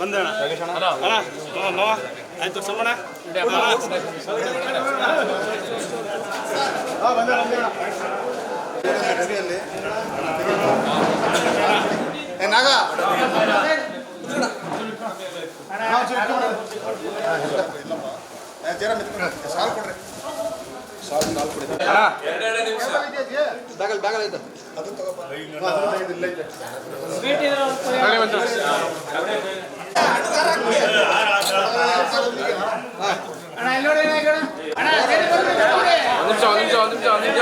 ಬಂದಣ ಅಣ್ಣ ಆಯ್ತು ಸಮ್ಮಣ ಏ ನಾಗ ಏ, ಜರ ಮಿತ್ರ, ಸಾಲ್ ಕೊಡ್ರಿ ಸಾಲ್ ನಾಲ್ ಕೊಡಿ ಬ್ಯಾಗಲ್ ಬ್ಯಾಗಲ್ ಐತೆ ಅದು ತಗೋಪ್ಪ ಅದು ಇಲ್ಲ ಐತೆ ನಿಮಿಷ ಒಂದು ನಿಮಿಷ ಒಂದು ನಿಮಿಷ ಒಂದು ನಿಮಿಷ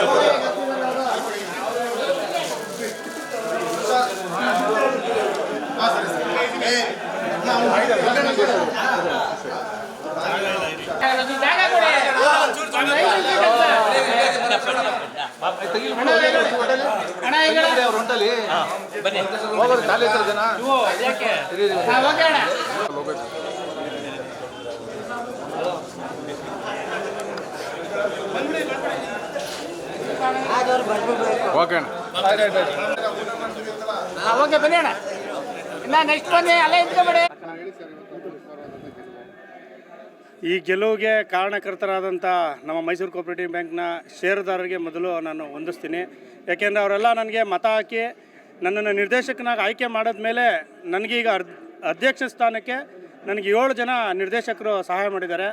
ಓಕೆ ಅಣ್ಣ ಬನ್ನಿ. ಅಣ್ಣ ಇಲ್ಲ ನೆಕ್ಸ್ಟ್ ಬನ್ನಿ. ಅಲ್ಲೇ ಇಟ್ಕೊಬೇಡಿ ಈ ಗೆಲುವಿಗೆ ಕಾರಣಕರ್ತರಾದಂಥ ನಮ್ಮ ಮೈಸೂರು ಕೋಪರೇಟಿವ್ ಬ್ಯಾಂಕ್ನ ಷೇರುದಾರರಿಗೆ ಮೊದಲು ನಾನು ಹೊಂದಿಸ್ತೀನಿ ಯಾಕೆಂದರೆ ಅವರೆಲ್ಲ ನನಗೆ ಮತ ಹಾಕಿ ನನ್ನನ್ನು ನಿರ್ದೇಶಕನಾಗಿ ಆಯ್ಕೆ ಮಾಡಿದ ಮೇಲೆ ನನಗೀಗ ಅರ್, ಅಧ್ಯಕ್ಷ ಸ್ಥಾನಕ್ಕೆ ನನಗೆ ಏಳು ಜನ ನಿರ್ದೇಶಕರು ಸಹಾಯ ಮಾಡಿದ್ದಾರೆ.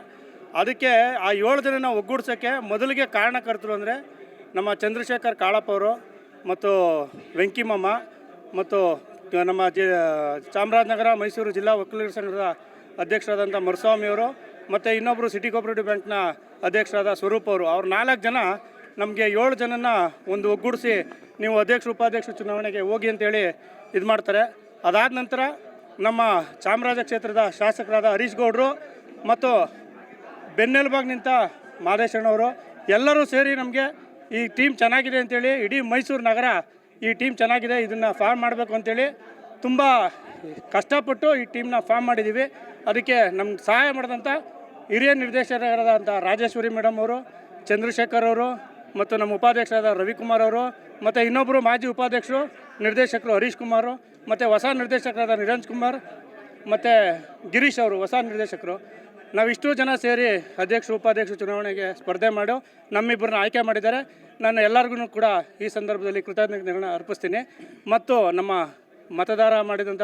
ಅದಕ್ಕೆ ಆ ಏಳು ಜನನ ಒಗ್ಗೂಡ್ಸೋಕ್ಕೆ ಮೊದಲಿಗೆ ಕಾರಣಕರ್ತರು ಅಂದರೆ ನಮ್ಮ ಚಂದ್ರಶೇಖರ್ ಕಾಳಪ್ಪ ಅವರು ಮತ್ತು ವೆಂಕಿಮಮ್ಮ ಮತ್ತು ನಮ್ಮ ಜಿ, ಚಾಮರಾಜನಗರ ಮೈಸೂರು ಜಿಲ್ಲಾ ಒಕ್ಕಲಿಗರ ಸಂಘದ ಅಧ್ಯಕ್ಷರಾದಂಥ ಮರುಸ್ವಾಮಿಯವರು ಮತ್ತು ಇನ್ನೊಬ್ಬರು ಸಿಟಿ ಕೋಆಪರೇಟಿವ್ ಬ್ಯಾಂಕ್ನ ಅಧ್ಯಕ್ಷರಾದ ಸ್ವರೂಪ್ ಅವರು. ಅವ್ರು ನಾಲ್ಕು ಜನ ನಮಗೆ ಏಳು ಜನನ ಒಂದು ಒಗ್ಗೂಡಿಸಿ ನೀವು ಅಧ್ಯಕ್ಷ ಉಪಾಧ್ಯಕ್ಷ ಚುನಾವಣೆಗೆ ಹೋಗಿ ಅಂತೇಳಿ ಇದು ಮಾಡ್ತಾರೆ. ಅದಾದ ನಂತರ ನಮ್ಮ ಚಾಮರಾಜ ಕ್ಷೇತ್ರದ ಶಾಸಕರಾದ ಹರೀಶ್ ಗೌಡರು ಮತ್ತು ಬೆನ್ನೆಲುಬಾಗಿ ನಿಂತ ಮಾದೇಶಣ್ಣವರು ಎಲ್ಲರೂ ಸೇರಿ ನಮಗೆ ಈ ಟೀಮ್ ಚೆನ್ನಾಗಿದೆ ಅಂತೇಳಿ ಇಡೀ ಮೈಸೂರು ನಗರ ಈ ಟೀಮ್ ಚೆನ್ನಾಗಿದೆ, ಇದನ್ನು ಫಾರ್ಮ್ ಮಾಡಬೇಕು ಅಂತೇಳಿ ತುಂಬ ಕಷ್ಟಪಟ್ಟು ಈ ಟೀಮ್ನ ಫಾರ್ಮ್ ಮಾಡಿದ್ದೀವಿ ಅದಕ್ಕೆ ನಮ್ಗೆ ಸಹಾಯ ಮಾಡಿದಂಥ ಹಿರಿಯ ನಿರ್ದೇಶಕರಾದಂಥ ರಾಜೇಶ್ವರಿ ಮೇಡಮ್ ಅವರು, ಚಂದ್ರಶೇಖರ್ ಅವರು ಮತ್ತು ನಮ್ಮ ಉಪಾಧ್ಯಕ್ಷರಾದ ರವಿಕುಮಾರ್ ಅವರು ಮತ್ತು ಇನ್ನೊಬ್ಬರು ಮಾಜಿ ಉಪಾಧ್ಯಕ್ಷರು ನಿರ್ದೇಶಕರು ಹರೀಶ್ ಕುಮಾರ್ ಮತ್ತು ಹೊಸ ನಿರ್ದೇಶಕರಾದ ನಿರಂಜ್ ಕುಮಾರ್ ಮತ್ತು ಗಿರೀಶ್ ಅವರು ಹೊಸ ನಿರ್ದೇಶಕರು. ನಾವಿಷ್ಟು ಜನ ಸೇರಿ ಅಧ್ಯಕ್ಷ ಉಪಾಧ್ಯಕ್ಷ ಚುನಾವಣೆಗೆ ಸ್ಪರ್ಧೆ ಮಾಡು ನಮ್ಮಿಬ್ಬರನ್ನ ಆಯ್ಕೆ ಮಾಡಿದ್ದಾರೆ. ನಾನು ಎಲ್ಲರಿಗೂ ಕೂಡ ಈ ಸಂದರ್ಭದಲ್ಲಿ ಕೃತಜ್ಞತೆಗಳನ್ನ ಅರ್ಪಿಸ್ತೀನಿ. ಮತ್ತು ನಮ್ಮ ಮತದಾರ ಮಾಡಿದಂಥ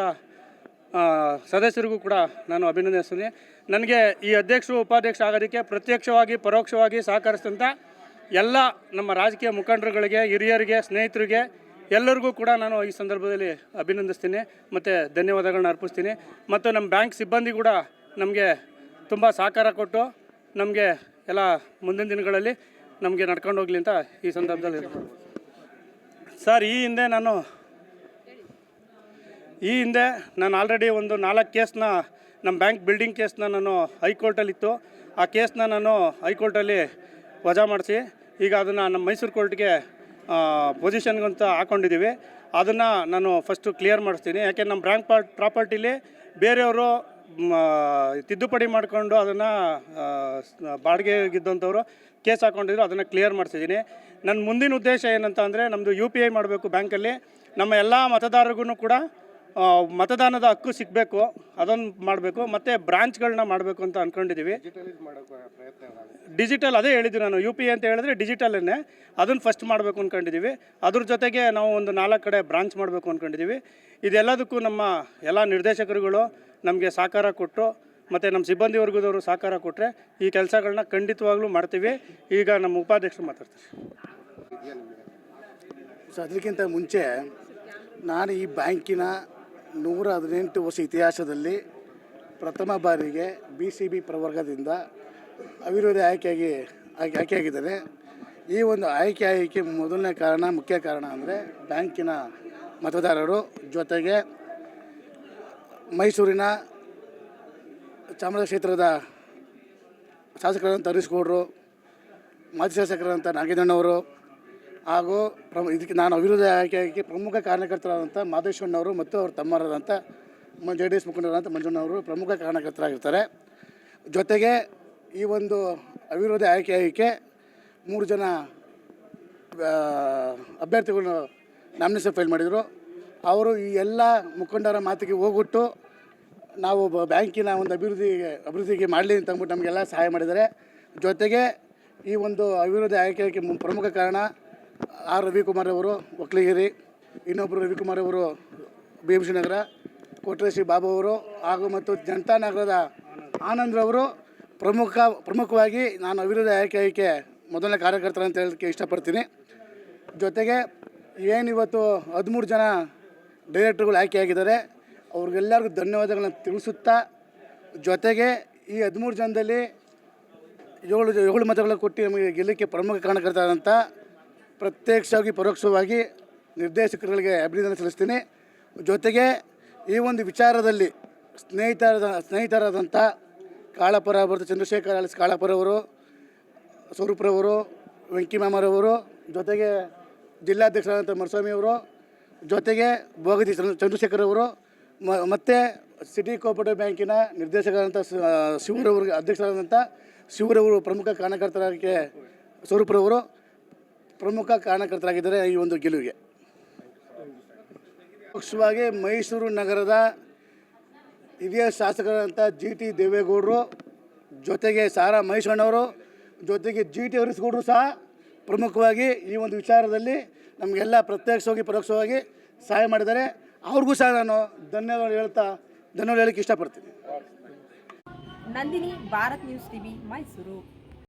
ಸದಸ್ಯರಿಗೂ ಕೂಡ ನಾನು ಅಭಿನಂದಿಸ್ತೀನಿ ನನಗೆ ಈ ಅಧ್ಯಕ್ಷರು ಉಪಾಧ್ಯಕ್ಷ ಆಗೋದಕ್ಕೆ ಪ್ರತ್ಯಕ್ಷವಾಗಿ, ಪರೋಕ್ಷವಾಗಿ ಸಹಕರಿಸಿದಂಥ ಎಲ್ಲ ನಮ್ಮ ರಾಜಕೀಯ ಮುಖಂಡರುಗಳಿಗೆ, ಹಿರಿಯರಿಗೆ, ಸ್ನೇಹಿತರಿಗೆ ಎಲ್ಲರಿಗೂ ಕೂಡ ನಾನು ಈ ಸಂದರ್ಭದಲ್ಲಿ ಅಭಿನಂದಿಸ್ತೀನಿ. ಮತ್ತು ಧನ್ಯವಾದಗಳನ್ನ ಅರ್ಪಿಸ್ತೀನಿ. ಮತ್ತು ನಮ್ಮ ಬ್ಯಾಂಕ್ ಸಿಬ್ಬಂದಿ ಕೂಡ ನಮಗೆ ತುಂಬ ಸಹಕಾರ ಕೊಟ್ಟು ನಮಗೆ ಎಲ್ಲ ಮುಂದಿನ ದಿನಗಳಲ್ಲಿ ನಮಗೆ ನಡ್ಕೊಂಡು ಹೋಗಲಿ ಅಂತ ಈ ಸಂದರ್ಭದಲ್ಲಿ ಸರ್, ಈ ಹಿಂದೆ ನಾನು ಈ ಹಿಂದೆ ನಾನು ಆಲ್ರೆಡಿ ಒಂದು ನಾಲ್ಕು ಕೇಸ್ನ ನಮ್ಮ ಬ್ಯಾಂಕ್ ಬಿಲ್ಡಿಂಗ್ ಕೇಸ್ನ ನಾನು ಹೈಕೋರ್ಟಲ್ಲಿತ್ತು ಆ ಕೇಸ್ನ ನಾನು ಹೈಕೋರ್ಟಲ್ಲಿ ವಜಾ ಮಾಡಿಸಿ, ಈಗ ಅದನ್ನು ನಮ್ಮ ಮೈಸೂರು ಕೋರ್ಟ್ಗೆ ಪೊಸಿಷನ್ಗಂತ ಹಾಕ್ಕೊಂಡಿದ್ದೀವಿ ಅದನ್ನು ನಾನು ಫಸ್ಟು ಕ್ಲಿಯರ್ ಮಾಡಿಸ್ತೀನಿ. ಯಾಕೆ ನಮ್ಮ ಬ್ಯಾಂಕ್ ಪಾರ್ಟ್ ಪ್ರಾಪರ್ಟಿಲಿ ಬೇರೆಯವರು ತಿದ್ದುಪಡಿ ಮಾಡಿಕೊಂಡು ಅದನ್ನು ಬಾಡಿಗೆಗಿದ್ದಂಥವ್ರು ಕೇಸ್ ಹಾಕ್ಕೊಂಡಿದ್ರು ಅದನ್ನು ಕ್ಲಿಯರ್ ಮಾಡಿಸಿದ್ದೀನಿ. ನನ್ನ ಮುಂದಿನ ಉದ್ದೇಶ ಏನಂತ ಅಂದರೆ ನಮ್ಮದು ಯು ಪಿ ಐ ಮಾಡಬೇಕು ಬ್ಯಾಂಕಲ್ಲಿ. ನಮ್ಮ ಎಲ್ಲ ಮತದಾರರಿಗೂ ಕೂಡ ಮತದಾನದ ಹಕ್ಕು ಸಿಗಬೇಕು ಅದೊಂದು ಮಾಡಬೇಕು ಮತ್ತು ಬ್ರಾಂಚ್ಗಳನ್ನ ಮಾಡಬೇಕು ಅಂತ ಅಂದ್ಕೊಂಡಿದ್ದೀವಿ ಡಿಜಿಟಲ್ ಅದೇ ಹೇಳಿದ್ದು ನಾನು ಯು ಪಿ ಅಂತ ಹೇಳಿದ್ರೆ ಡಿಜಿಟಲನ್ನೇ ಅದನ್ನು ಫಸ್ಟ್ ಮಾಡಬೇಕು ಅಂದ್ಕೊಂಡಿದ್ದೀವಿ ಅದ್ರ ಜೊತೆಗೆ ನಾವು ಒಂದು ನಾಲ್ಕು ಕಡೆ ಬ್ರಾಂಚ್ ಮಾಡಬೇಕು ಅಂದ್ಕೊಂಡಿದ್ದೀವಿ ಇದೆಲ್ಲದಕ್ಕೂ ನಮ್ಮ ಎಲ್ಲ ನಿರ್ದೇಶಕರುಗಳು ನಮಗೆ ಸಹಕಾರ ಕೊಟ್ಟು ಮತ್ತು ನಮ್ಮ ಸಿಬ್ಬಂದಿ ವರ್ಗದವರು ಸಹಕಾರ ಕೊಟ್ಟರೆ ಈ ಕೆಲಸಗಳನ್ನ ಖಂಡಿತವಾಗ್ಲೂ ಮಾಡ್ತೀವಿ. ಈಗ ನಮ್ಮ ಉಪಾಧ್ಯಕ್ಷರು ಮಾತಾಡ್ತಾರೆ. ಸೊ ಅದಕ್ಕಿಂತ ಮುಂಚೆ ನಾನು ಈ ಬ್ಯಾಂಕಿನ ನೂರ ಹದಿನೆಂಟು ವರ್ಷ ಇತಿಹಾಸದಲ್ಲಿ ಪ್ರಥಮ ಬಾರಿಗೆ ಬಿ ಸಿ ಬಿ ಪ್ರವರ್ಗದಿಂದ ಅವಿರೋಧ ಆಯ್ಕೆಯಾಗಿ ಆಯ್ಕೆ, ಆಯ್ಕೆಯಾಗಿದ್ದಾರೆ. ಈ ಒಂದು ಆಯ್ಕೆ ಆಯ್ಕೆ ಮೊದಲನೇ ಕಾರಣ, ಮುಖ್ಯ ಕಾರಣ ಅಂದರೆ ಬ್ಯಾಂಕಿನ ಮತದಾರರು. ಜೊತೆಗೆ ಮೈಸೂರಿನ ಚಾಮರಾಜ ಕ್ಷೇತ್ರದ ಶಾಸಕರಾದಂಥ ಹರೀಶ್ ಗೌಡರು ಮಾಜಿ ಶಾಸಕರಾದಂಥ ನಾಗೇಂದ್ರಣ್ಣವರು ಹಾಗೂ ಪ್ರಮು ಇದಕ್ಕೆ ನಾನು ಅವಿರೋಧ ಆಯ್ಕೆಗೆ ಪ್ರಮುಖ ಕಾರಣಕರ್ತರಾದಂಥ ಮಾದೇಶ್ವಣ್ಣವರು ಮತ್ತು ಅವ್ರ ತಮ್ಮರಾದಂಥ ಜೆ ಡಿ ಎಸ್ ಮುಖಂಡರಾದಂಥ ಮಂಜುಣ್ಣವರು ಪ್ರಮುಖ ಕಾರಣಕರ್ತರಾಗಿರ್ತಾರೆ ಜೊತೆಗೆ ಈ ಒಂದು ಅವಿರೋಧ ಆಯ್ಕೆ ಆಯ್ಕೆ ಮೂರು ಜನ ಅಭ್ಯರ್ಥಿಗಳನ್ನ ಅಭ್ಯರ್ಥಿಗಳು ನಾಮಿನೇಷನ್ ಫೈಲ್ ಮಾಡಿದರು. ಅವರು ಈ ಎಲ್ಲ ಮುಖಂಡರ ಮಾತಿಗೆ ಹೋಗ್ಬಿಟ್ಟು ನಾವು ಬ್ಯಾಂಕಿನ ಒಂದು ಅಭಿವೃದ್ಧಿಗೆ ಅಭಿವೃದ್ಧಿಗೆ ಮಾಡಲಿ ಅಂತ ಅಂದ್ಬಿಟ್ಟು ನಮಗೆಲ್ಲ ಸಹಾಯ ಮಾಡಿದ್ದಾರೆ. ಜೊತೆಗೆ ಈ ಒಂದು ಅಭಿವೃದ್ಧಿ ಆಯ್ಕೆಗೆ ಪ್ರಮುಖ ಕಾರಣ ಆರ್ ರವಿಕುಮಾರ್ ಅವರು ಒಕ್ಲಿಗಿರಿ ಇನ್ನೊಬ್ಬರು ರವಿಕುಮಾರ್ ಅವರು ಬಿ ನಗರ, ಕೋಟ್ರೇಶಿ ಬಾಬು ಅವರು ಹಾಗೂ ಮತ್ತು ಜನತಾ ನಗರದ ಆನಂದ್ರವರು ಪ್ರಮುಖ, ಪ್ರಮುಖವಾಗಿ ನಾನು ಅವಿರೋಧ ಆಯ್ಕೆ ಆಯ್ಕೆ ಮೊದಲನೇ ಕಾರ್ಯಕರ್ತರು ಅಂತ ಹೇಳೋಕ್ಕೆ ಇಷ್ಟಪಡ್ತೀನಿ. ಜೊತೆಗೆ ಏನಿವತ್ತು ಹದಿಮೂರು ಜನ ಡೈರೆಕ್ಟರ್ಗಳು ಆಯ್ಕೆಯಾಗಿದ್ದಾರೆ ಅವ್ರಿಗೆಲ್ಲರಿಗೂ ಧನ್ಯವಾದಗಳನ್ನ ತಿಳಿಸುತ್ತಾ, ಜೊತೆಗೆ ಈ ಹದಿಮೂರು ಜನದಲ್ಲಿ ಏಳು ಏಳು ಮತಗಳನ್ನು ಕೊಟ್ಟು ನಮಗೆ ಗೆಲ್ಲಕ್ಕೆ ಪ್ರಮುಖ ಕಾರಣಕರ್ತರಾದಂಥ ಪ್ರತ್ಯಕ್ಷವಾಗಿ, ಪರೋಕ್ಷವಾಗಿ ನಿರ್ದೇಶಕರುಗಳಿಗೆ ಅಭಿನಂದನೆ ಸಲ್ಲಿಸ್ತೀನಿ. ಜೊತೆಗೆ ಈ ಒಂದು ವಿಚಾರದಲ್ಲಿ ಸ್ನೇಹಿತರಾದ, ಸ್ನೇಹಿತರಾದಂಥ ಕಾಳಪುರ ಬರ್ತ ಚಂದ್ರಶೇಖರ್ ಅಲಿಸ್ ಸ್ವರೂಪರವರು ಸ್ವರೂಪ್ರವರು ವೆಂಕಿಮಾಮರವರು ಜೊತೆಗೆ ಜಿಲ್ಲಾಧ್ಯಕ್ಷರಾದಂಥ ಮರಸ್ವಾಮಿಯವರು ಜೊತೆಗೆ ಭೋಗದಿ ಚಂದ್ರ, ಚಂದ್ರಶೇಖರ್ ಅವರು ಮತ್ತು ಸಿಟಿ ಕೋಪರೇಟಿವ್ ಬ್ಯಾಂಕಿನ ನಿರ್ದೇಶಕರಾದಂಥ ಶಿವರವ್ರಿಗೆ ಶಿವರವರು ಅಧ್ಯಕ್ಷರಾದಂಥ ಶಿವರವರು ಪ್ರಮುಖ ಕಾರಣಕರ್ತರಾಗಿ ಸ್ವರೂಪ್ರವರು ಪ್ರಮುಖ ಕಾರಣಕರ್ತರಾಗಿದ್ದಾರೆ ಈ ಒಂದು ಗೆಲುವಿಗೆ. ಪಕ್ಷವಾಗಿ ಮೈಸೂರು ನಗರದ ಹಿರಿಯ ಶಾಸಕರಾದಂಥ ಜಿ ಟಿ ದೇವೇಗೌಡರು, ಜೊತೆಗೆ ಸಾರಾ ಮಹೇಶಣ್ಣವರು ಜೊತೆಗೆ ಜಿ ಟಿ ಹರಿಸ್ಗೌಡರು ಸಹ ಪ್ರಮುಖವಾಗಿ ಈ ಒಂದು ವಿಚಾರದಲ್ಲಿ ನಮಗೆಲ್ಲ ಪ್ರತ್ಯಕ್ಷವಾಗಿ, ಪರೋಕ್ಷವಾಗಿ ಸಹಾಯ ಮಾಡಿದ್ದಾರೆ. ಅವ್ರಿಗೂ ಸಹ ನಾನು ಧನ್ಯವಾದ ಹೇಳ್ತಾ, ಧನ್ಯವಾದ ಹೇಳಕ್ಕೆ ಇಷ್ಟಪಡ್ತೀನಿ. Nandini, Bharat news TV, Mysuru.